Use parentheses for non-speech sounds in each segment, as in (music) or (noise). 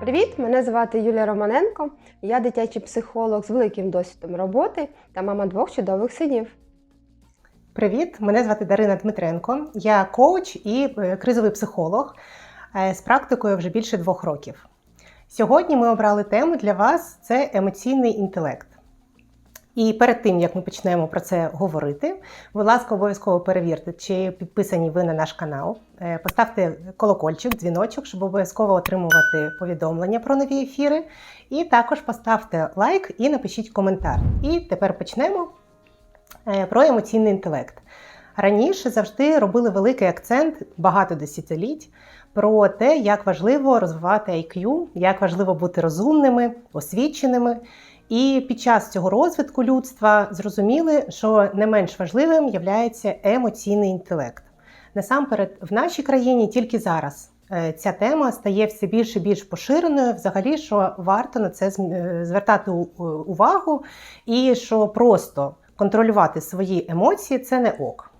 Привіт! Мене звати Юлія Романенко. Я дитячий психолог з великим досвідом роботи та мама двох чудових синів. Привіт, мене звати Дарина Дмитренко. Я коуч і е, кризовий психолог е, з практикою вже більше двох років. Сьогодні ми обрали тему для вас це емоційний інтелект. І перед тим, як ми почнемо про це говорити, будь ласка, обов'язково перевірте, чи підписані ви на наш канал. Е, Поставте колокольчик, дзвіночок, щоб обов'язково отримувати повідомлення про нові ефіри. І також поставте лайк і напишіть коментар. І тепер почнемо Е, про емоційний інтелект. Раніше завжди робили великий акцент багато десятиліть про те, як важливо розвивати IQ, як важливо бути розумними, освіченими. І під час цього розвитку людства зрозуміли, що не менш важливим є емоційний інтелект. Насамперед, в нашій країні тільки зараз е, ця тема стає все більш і більш поширеною, взагалі, що варто на це е, звертати увагу, і що просто контролювати свої емоції це не ок.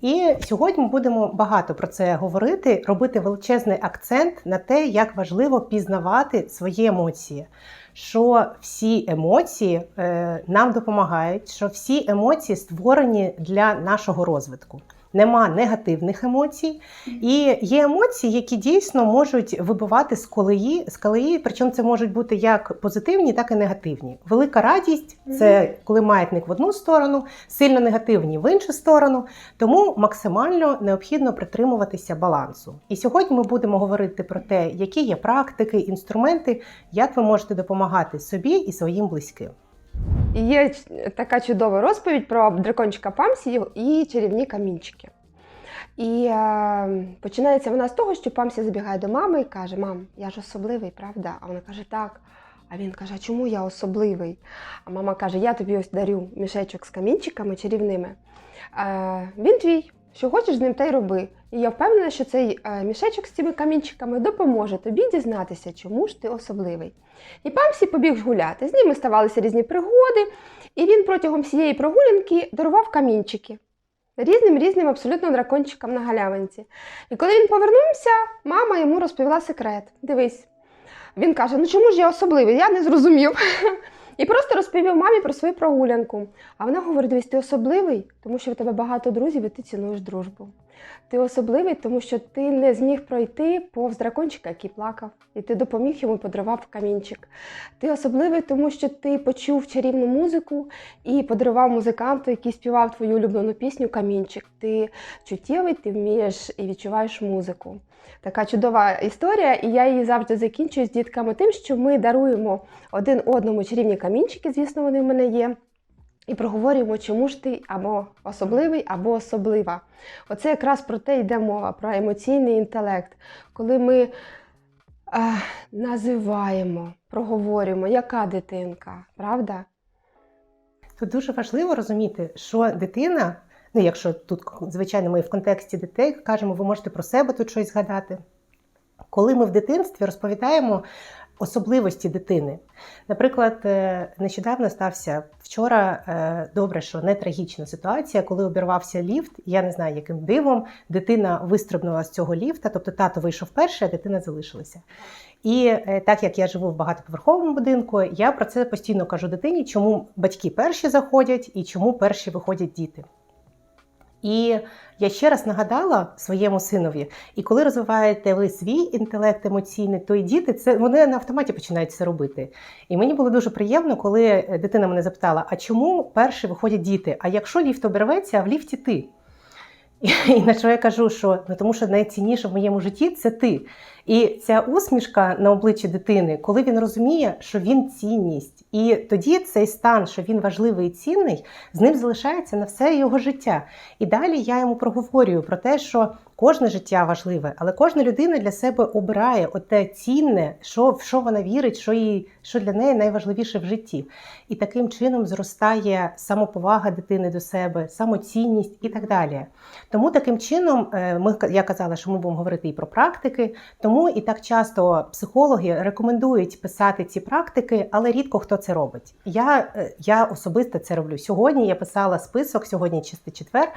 І сьогодні ми будемо багато про це говорити, робити величезний акцент на те, як важливо пізнавати свої емоції. Що всі емоції е, нам допомагають, що всі емоції створені для нашого розвитку. Нема негативних емоцій, і є емоції, які дійсно можуть вибивати з колеї, з колеї, причому це можуть бути як позитивні, так і негативні. Велика радість це коли маятник в одну сторону, сильно негативні в іншу сторону. Тому максимально необхідно притримуватися балансу. І сьогодні ми будемо говорити про те, які є практики, інструменти, як ви можете допомагати собі і своїм близьким. Є така чудова розповідь про дракончика Памсі і чарівні камінчики. І е, починається вона з того, що Памсі забігає до мами і каже: Мам, я ж особливий, правда? А вона каже, так. А він каже, а чому я особливий? А мама каже, я тобі ось дарю мішечок з камінчиками чарівними. Е, він твій, що хочеш з ним, те й роби. І я впевнена, що цей е, мішечок з цими камінчиками допоможе тобі дізнатися, чому ж ти особливий. І Памсі побіг гуляти. З ними ставалися різні пригоди, і він протягом всієї прогулянки дарував камінчики різним різним абсолютно дракончикам на галявинці. І коли він повернувся, мама йому розповіла секрет. Дивись. Він каже: Ну чому ж я особливий? Я не зрозумів. (laughs) І просто розповів мамі про свою прогулянку. А вона говорить: дивись, ти особливий, тому що в тебе багато друзів і ти цінуєш дружбу. Ти особливий, тому що ти не зміг пройти повз дракончика, який плакав, і ти допоміг йому подарував камінчик. Ти особливий, тому що ти почув чарівну музику і подарував музиканту, який співав твою улюблену пісню Камінчик. Ти чуттєвий, ти вмієш і відчуваєш музику. Така чудова історія, і я її завжди закінчую з дітками тим, що ми даруємо один одному чарівні камінчики, звісно, вони в мене є. І проговорюємо, чому ж ти або особливий, або особлива. Оце якраз про те йде мова, про емоційний інтелект, коли ми е, називаємо, проговорюємо, яка дитинка, правда? Тут дуже важливо розуміти, що дитина, ну якщо тут, звичайно, ми в контексті дітей кажемо, ви можете про себе тут щось згадати. Коли ми в дитинстві розповідаємо особливості дитини. Наприклад, е, нещодавно стався вчора е, добре, що не трагічна ситуація, коли обірвався ліфт. Я не знаю, яким дивом дитина вистрибнула з цього ліфта, тобто тато вийшов перший, а дитина залишилася. І е, так як я живу в багатоповерховому будинку, я про це постійно кажу дитині, чому батьки перші заходять і чому перші виходять діти. І я ще раз нагадала своєму синові, і коли розвиваєте ви свій інтелект емоційний, то і діти це вони на автоматі починають це робити. І мені було дуже приємно, коли дитина мене запитала: а чому перші виходять діти? А якщо ліфт обірветься, а в ліфті ти? І (laughs) на що я кажу, що ну тому що найцінніше в моєму житті це ти. І ця усмішка на обличчі дитини, коли він розуміє, що він цінність, і тоді цей стан, що він важливий і цінний, з ним залишається на все його життя. І далі я йому проговорюю про те, що кожне життя важливе, але кожна людина для себе обирає оте цінне, що в що вона вірить, що їй що для неї найважливіше в житті. І таким чином зростає самоповага дитини до себе, самоцінність і так далі. Тому таким чином, е, ми я казала, що ми будемо говорити і про практики. Тому і так часто психологи рекомендують писати ці практики, але рідко хто це робить. Я, е, я особисто це роблю. Сьогодні я писала список, сьогодні чистий четвер.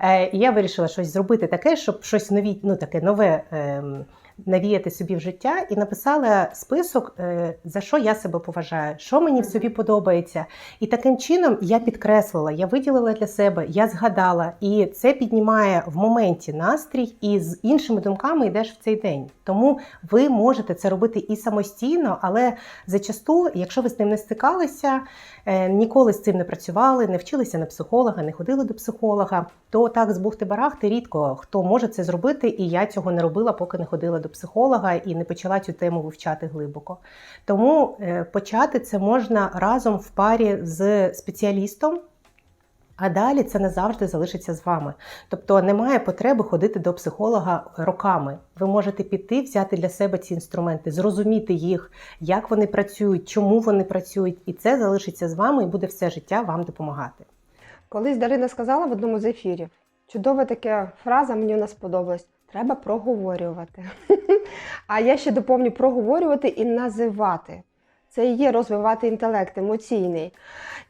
е, І я вирішила щось зробити таке, щоб щось нові, ну таке нове. ем, навіяти собі в життя і написала список, е, за що я себе поважаю, що мені в собі подобається. І таким чином я підкреслила, я виділила для себе, я згадала, і це піднімає в моменті настрій, і з іншими думками йдеш в цей день. Тому ви можете це робити і самостійно, але зачасту, якщо ви з ним не стикалися, е, ніколи з цим не працювали, не вчилися на психолога, не ходили до психолога, то так з бухти-барахти рідко хто може це зробити, і я цього не робила, поки не ходила до психолога і не почала цю тему вивчати глибоко. Тому е, почати це можна разом в парі з спеціалістом. А далі це не завжди залишиться з вами. Тобто немає потреби ходити до психолога роками. Ви можете піти, взяти для себе ці інструменти, зрозуміти їх, як вони працюють, чому вони працюють, і це залишиться з вами і буде все життя вам допомагати. Колись Дарина сказала в одному з ефірів, чудова така фраза, мені вона сподобалась. Треба проговорювати. (laughs) А я ще доповню проговорювати і називати. Це і є розвивати інтелект емоційний.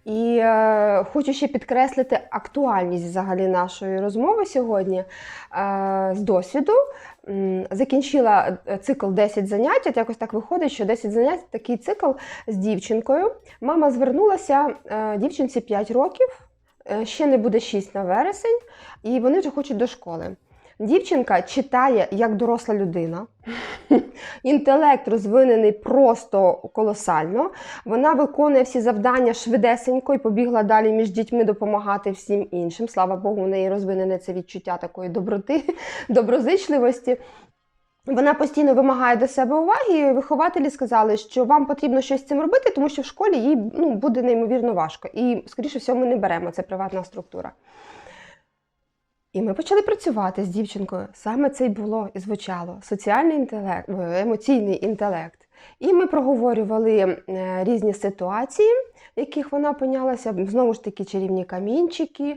І е, хочу ще підкреслити актуальність взагалі нашої розмови сьогодні. Е, з досвіду закінчила е, цикл 10 занять. От якось так виходить, що 10 занять такий цикл з дівчинкою. Мама звернулася е, дівчинці 5 років, е, ще не буде 6 на вересень, і вони вже хочуть до школи. Дівчинка читає як доросла людина. Інтелект розвинений просто колосально. Вона виконує всі завдання швидесенько і побігла далі між дітьми допомагати всім іншим. Слава Богу, у неї розвинене це відчуття такої доброти, (laughs) доброзичливості. Вона постійно вимагає до себе уваги. і Вихователі сказали, що вам потрібно щось з цим робити, тому що в школі їй ну, буде неймовірно важко. І, скоріше всього, ми не беремо це приватна структура. І ми почали працювати з дівчинкою. Саме це й було і звучало: соціальний інтелект, е, емоційний інтелект. І ми проговорювали е, різні ситуації, в яких вона опинялася. Знову ж таки, чарівні камінчики.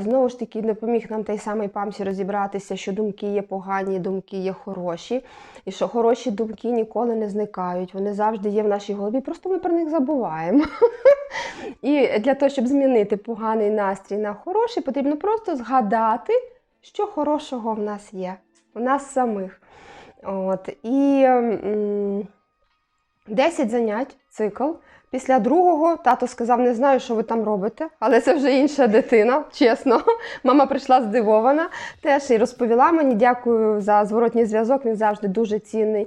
Знову ж таки, допоміг нам той самий памсі розібратися, що думки є погані, думки є хороші, і що хороші думки ніколи не зникають. Вони завжди є в нашій голові, просто ми про них забуваємо. (laughs) І для того, щоб змінити поганий настрій на хороший, потрібно просто згадати, що хорошого в нас є, у нас самих. От. І 10 занять, цикл. Після другого тато сказав: не знаю, що ви там робите, але це вже інша дитина, чесно. (laughs) Мама прийшла здивована теж і розповіла мені. Дякую за зворотній зв'язок, він завжди дуже цінний.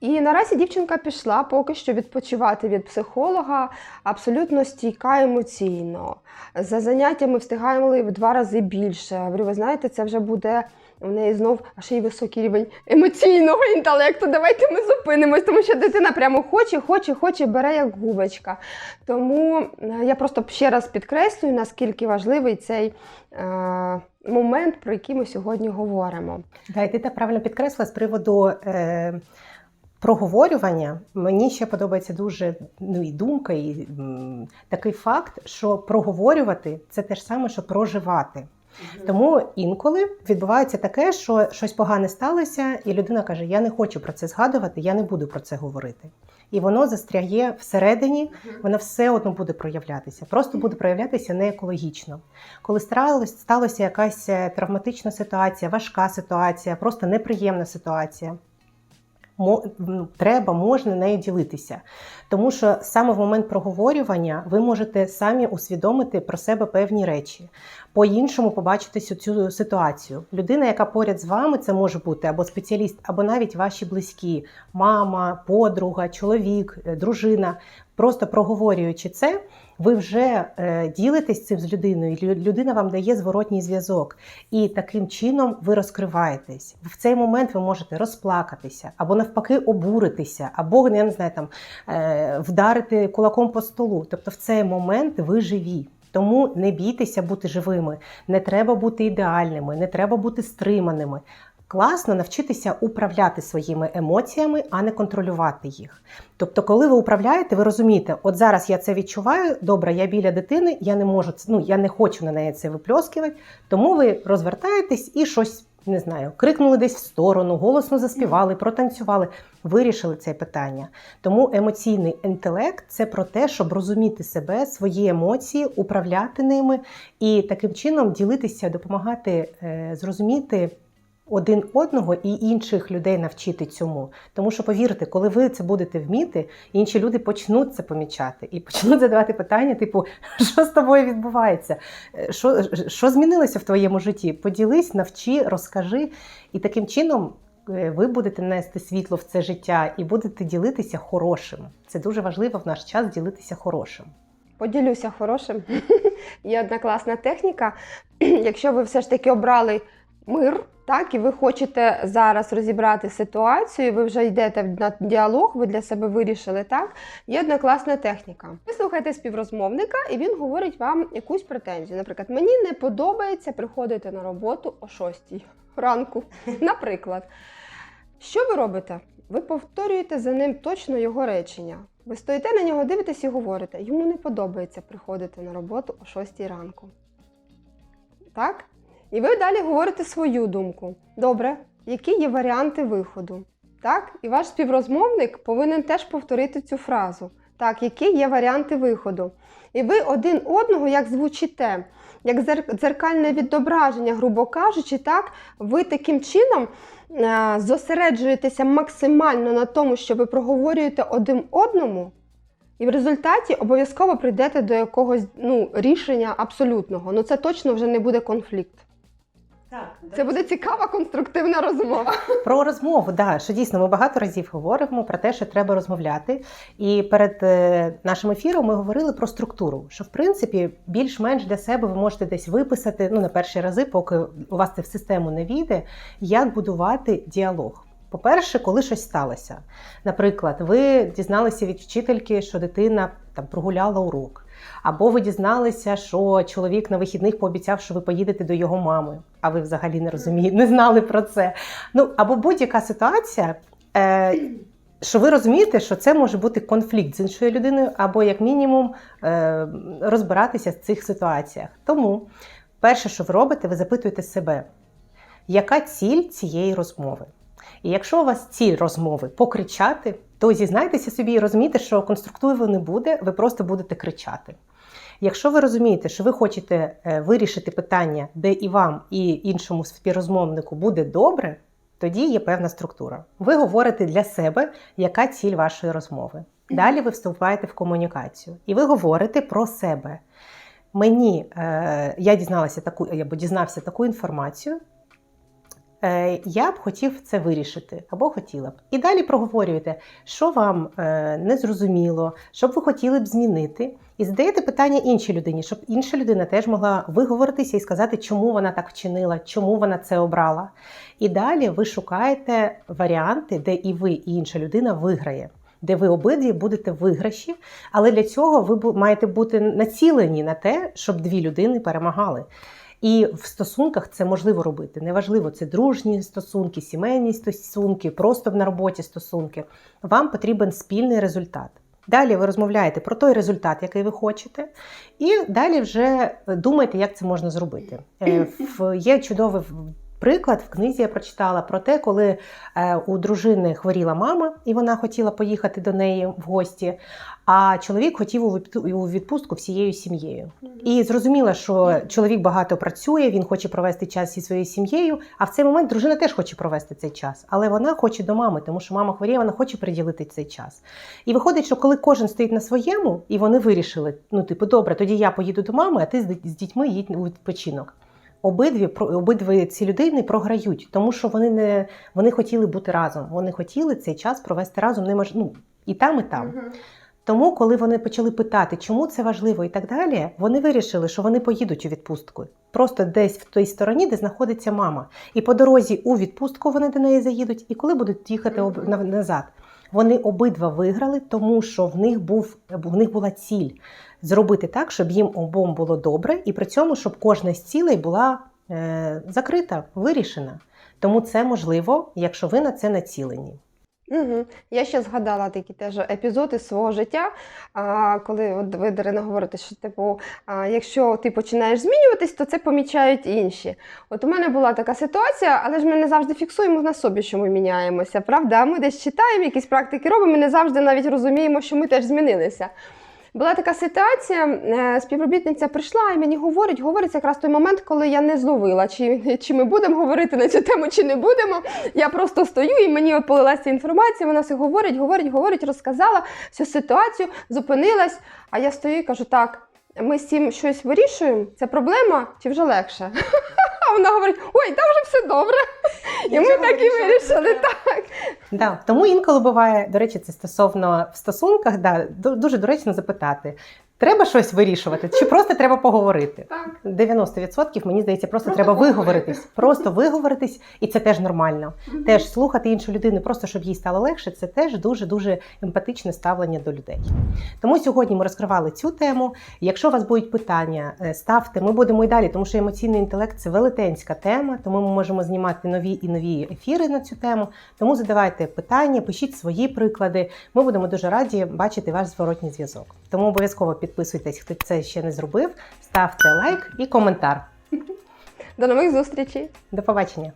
І наразі дівчинка пішла поки що відпочивати від психолога абсолютно стійка емоційно. За заняттями встигаємо в два рази більше. Говорю, ви знаєте, це вже буде у неї знов ще й високий рівень емоційного інтелекту. Давайте ми зупинимось, тому що дитина прямо хоче, хоче, хоче, бере як губочка. Тому е, я просто ще раз підкреслюю, наскільки важливий цей е, момент, про який ми сьогодні говоримо. Да, і ти так правильно підкреслила з приводу е, проговорювання. Мені ще подобається дуже ну, і думка, і м, такий факт, що проговорювати це те ж саме, що проживати. Тому інколи відбувається таке, що щось погане сталося, і людина каже: Я не хочу про це згадувати, я не буду про це говорити. І воно застряє всередині, воно все одно буде проявлятися. Просто буде проявлятися не екологічно. Коли сталося якась е, травматична ситуація, важка ситуація, просто неприємна ситуація. ну, треба, можна нею ділитися. Тому що саме в момент проговорювання ви можете самі усвідомити про себе певні речі, по-іншому побачити цю- ситуацію. Людина, яка поряд з вами, це може бути або спеціаліст, або навіть ваші близькі, мама, подруга, чоловік, е, дружина. Просто проговорюючи це, ви вже е, ділитесь цим з людиною, людина вам дає зворотній зв'язок. І таким чином ви розкриваєтесь. В цей момент ви можете розплакатися, або навпаки обуритися, або я не знаю, там е, вдарити кулаком по столу. Тобто в цей момент ви живі. Тому не бійтеся бути живими, не треба бути ідеальними, не треба бути стриманими. Класно навчитися управляти своїми емоціями, а не контролювати їх. Тобто, коли ви управляєте, ви розумієте, от зараз я це відчуваю, добре, я біля дитини, я не можу ну я не хочу на неї це випльоскувати, тому ви розвертаєтесь і щось не знаю, крикнули десь в сторону, голосно заспівали, протанцювали, вирішили це питання. Тому емоційний інтелект це про те, щоб розуміти себе, свої емоції, управляти ними і таким чином ділитися, допомагати е, зрозуміти один одного і інших людей навчити цьому. Тому що, повірте, коли ви це будете вміти, інші люди почнуть це помічати і почнуть задавати питання, типу, (laughs) що з тобою відбувається? Е, Що, що змінилося в твоєму житті? Поділись, навчи, розкажи. І таким чином е, ви будете нести світло в це життя і будете ділитися хорошим. Це дуже важливо в наш час ділитися хорошим. Поділюся хорошим. (laughs) Є одна класна техніка. (clears throat) Якщо ви все ж таки обрали мир, так, і ви хочете зараз розібрати ситуацію, ви вже йдете на діалог, ви для себе вирішили так. Є одна класна техніка. Ви слухаєте співрозмовника, і він говорить вам якусь претензію. Наприклад, мені не подобається приходити на роботу о 6 ранку. (laughs) Наприклад, що ви робите? Ви повторюєте за ним точно його речення. Ви стоїте на нього, дивитесь і говорите, йому не подобається приходити на роботу о 6 ранку. Так? І ви далі говорите свою думку. Добре, які є варіанти виходу? Так? І ваш співрозмовник повинен теж повторити цю фразу. Так, які є варіанти виходу? І ви один одного як звучите, як дзеркальне відображення, грубо кажучи, так, ви таким чином е, зосереджуєтеся максимально на тому, що ви проговорюєте один одному, і в результаті обов'язково прийдете до якогось ну, рішення абсолютного. Ну це точно вже не буде конфлікт. Це буде цікава конструктивна розмова. Про розмову, да, що дійсно ми багато разів говоримо про те, що треба розмовляти. І перед е, нашим ефіром ми говорили про структуру, що в принципі більш-менш для себе ви можете десь виписати ну на перші рази, поки у вас це в систему не війде, як будувати діалог. По-перше, коли щось сталося. Наприклад, ви дізналися від вчительки, що дитина там прогуляла урок. Або ви дізналися, що чоловік на вихідних пообіцяв, що ви поїдете до його мами, а ви взагалі не розумієте, не знали про це. Ну або будь-яка ситуація, е, що ви розумієте, що це може бути конфлікт з іншою людиною, або як мінімум е, розбиратися в цих ситуаціях. Тому перше, що ви робите, ви запитуєте себе, яка ціль цієї розмови? І якщо у вас ціль розмови покричати, то зізнайтеся собі і розумійте, що конструктиву не буде, ви просто будете кричати. Якщо ви розумієте, що ви хочете е, вирішити питання, де і вам, і іншому співрозмовнику буде добре, тоді є певна структура. Ви говорите для себе, яка ціль вашої розмови. Далі ви вступаєте в комунікацію, і ви говорите про себе. Мені е, я дізналася таку, або дізнався таку інформацію. Е, Я б хотів це вирішити або хотіла б. І далі проговорюєте, що вам е, не зрозуміло, що б ви хотіли б змінити, і задаєте питання іншій людині, щоб інша людина теж могла виговоритися і сказати, чому вона так вчинила, чому вона це обрала. І далі ви шукаєте варіанти, де і ви, і інша людина виграє. Де ви обидві будете виграші, але для цього ви маєте бути націлені на те, щоб дві людини перемагали. І в стосунках це можливо робити. Неважливо, це дружні стосунки, сімейні стосунки, просто на роботі стосунки. Вам потрібен спільний результат. Далі ви розмовляєте про той результат, який ви хочете, і далі вже думаєте, як це можна зробити. Е, Є чудовий приклад в книзі. Я прочитала про те, коли е, у дружини хворіла мама, і вона хотіла поїхати до неї в гості. А чоловік хотів у відпустку всією сім'єю. І зрозуміла, що чоловік багато працює, він хоче провести час зі своєю сім'єю. А в цей момент дружина теж хоче провести цей час, але вона хоче до мами, тому що мама хворіє, вона хоче приділити цей час. І виходить, що коли кожен стоїть на своєму, і вони вирішили: ну, типу, добре, тоді я поїду до мами, а ти з дітьми їдь у відпочинок. Обидві обидві ці людини програють, тому що вони не вони хотіли бути разом. Вони хотіли цей час провести разом. Не мож... ну, і там, і там. Тому, коли вони почали питати, чому це важливо і так далі, вони вирішили, що вони поїдуть у відпустку. Просто десь в той стороні, де знаходиться мама. І по дорозі у відпустку вони до неї заїдуть, і коли будуть їхати об... Мгм. назад. Вони обидва виграли, тому що в них був в них була ціль зробити так, щоб їм обом було добре, і при цьому, щоб кожна з цілей була е, закрита, вирішена. Тому це можливо, якщо ви на це націлені. Угу. Я ще згадала такі теж епізоди свого життя, а, коли от ви, Дарина, говорите, що типу, а, якщо ти починаєш змінюватись, то це помічають інші. От у мене була така ситуація, але ж ми не завжди фіксуємо на собі, що ми міняємося, правда? Ми десь читаємо, якісь практики робимо, ми не завжди навіть розуміємо, що ми теж змінилися. Була така ситуація, е, співробітниця прийшла і мені говорить, говорить якраз той момент, коли я не зловила, чи, чи ми будемо говорити на цю тему, чи не будемо. Я просто стою і мені от інформація, вона все говорить, говорить, говорить, розказала всю ситуацію, зупинилась, а я стою і кажу, так, ми з цим щось вирішуємо, це проблема чи вже легше? А (laughs) вона говорить, ой, там вже все добре. І ми так і вирішили. Так. Да, тому інколи буває, до речі, це стосовно в стосунках, да, дуже доречно запитати: треба щось вирішувати, чи просто треба поговорити? Так. 90% мені здається, просто, Просто треба поговорити. виговоритись. Просто виговоритись, і це теж нормально. Теж слухати іншу людину, просто щоб їй стало легше, це теж дуже дуже емпатичне ставлення до людей. Тому сьогодні ми розкривали цю тему. Якщо у вас будуть питання, е, ставте. Ми будемо і далі, тому що емоційний інтелект це велетенська тема, тому ми можемо знімати нові і нові ефіри на цю тему. Тому задавайте питання, пишіть свої приклади. Ми будемо дуже раді бачити ваш зворотній зв'язок. Тому обов'язково підписуйтесь, хто це ще не зробив. Ставте лайк і коментар. До нових зустрічей! До побачення.